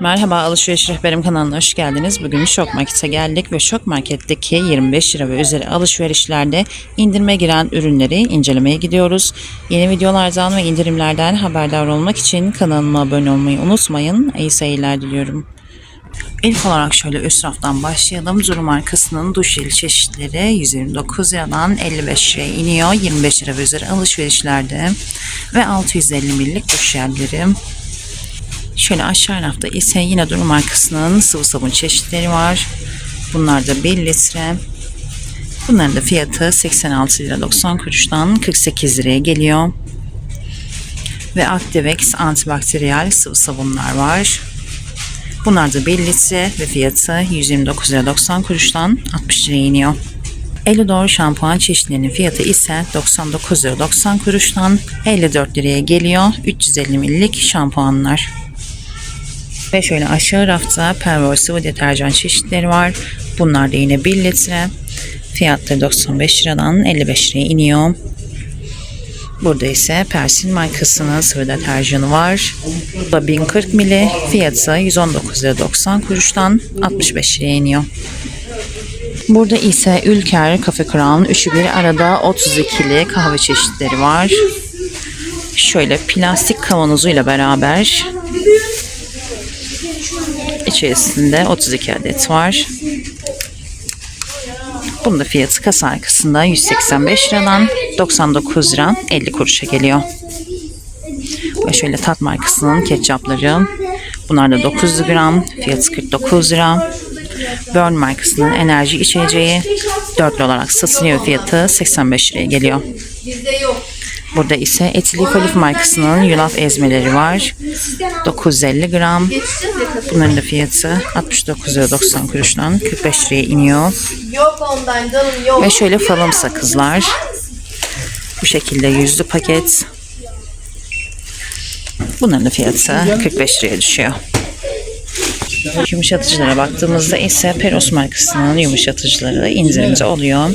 Merhaba Alışveriş Rehberim kanalına hoş geldiniz. Bugün Şok Market'e geldik ve Şok Market'teki 25 lira ve üzeri alışverişlerde indirime giren ürünleri incelemeye gidiyoruz. Yeni videolardan ve indirimlerden haberdar olmak için kanalıma abone olmayı unutmayın. İyi seyirler diliyorum. İlk olarak şöyle üst raftan başlayalım. Zuru markasının duş jeli çeşitleri 129 liradan 55 liraya iniyor. 25 lira ve üzeri alışverişlerde ve 650 millik duş jelleri. Şöyle aşağı rafta ise yine Duru markasının sıvı sabun çeşitleri var. Bunlar da 1 litre. Bunların da fiyatı 86 lira 90 kuruştan 48 liraya geliyor. Ve Activex antibakteriyel sıvı sabunlar var. Bunlar da 1 litre ve fiyatı 129 lira 90 kuruştan 60 liraya iniyor. Elidor şampuan çeşitlerinin fiyatı ise 99 lira 90 kuruştan 54 liraya geliyor. 350 millik şampuanlar. Ve şöyle aşağı rafta Pervol sıvı deterjan çeşitleri var. Bunlar da yine 1 litre. Fiyatları 95 liradan 55 liraya iniyor. Burada ise Persil markasının sıvı deterjanı var. Bu da 1040 mili. Fiyatı 119 lira 90 kuruştan 65 liraya iniyor. Burada ise Ülker Cafe Crown üçü bir arada 32'li kahve çeşitleri var. Şöyle plastik kavanozuyla beraber içerisinde 32 adet var. Bunun da fiyatı kasa arkasında 185 liradan 99 lira 50 kuruşa geliyor. Ve şöyle tat markasının ketçapları. Bunlar da 900 gram. Fiyatı 49 lira. Burn markasının enerji içeceği 4 olarak satılıyor. Fiyatı 85 liraya geliyor. Burada ise Etili Kolif markasının yulaf ezmeleri var. 950 gram. Bunların da fiyatı 69 lira 90 kuruştan 45 liraya iniyor. Ve şöyle falım sakızlar. Bu şekilde yüzlü paket. Bunların da fiyatı 45 liraya düşüyor. Yumuşatıcılara baktığımızda ise Peros markasının yumuşatıcıları indirimde oluyor.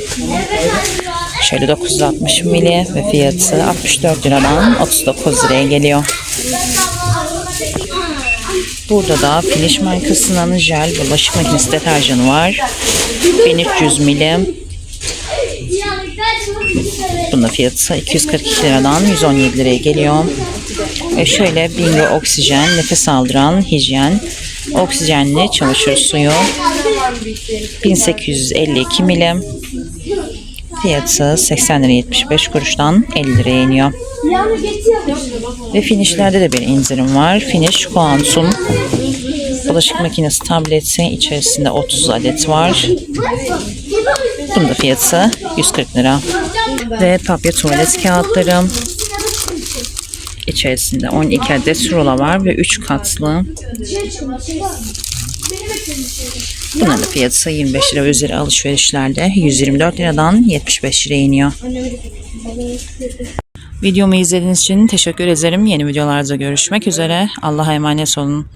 Şöyle 960 mili ve fiyatı 64 liradan 39 liraya geliyor. Burada da Finish markasının jel bulaşık makinesi deterjanı var. 1300 mili. Bunun fiyatı 242 liradan 117 liraya geliyor. Ve şöyle Bingo Oksijen nefes aldıran hijyen oksijenli çamaşır suyu 1852 milim. Fiyatı 80 lira 75 kuruştan 50 liraya iniyor. Ve finişlerde de bir indirim var. Finish Quantum bulaşık makinesi tableti içerisinde 30 adet var. Bunun da fiyatı 140 lira. Ve papya tuvalet kağıtları içerisinde 12 adet rulo var ve 3 katlı. Bunların da fiyatı 25 lira üzeri alışverişlerde 124 liradan 75 liraya iniyor. Videomu izlediğiniz için teşekkür ederim. Yeni videolarda görüşmek üzere. Allah'a emanet olun.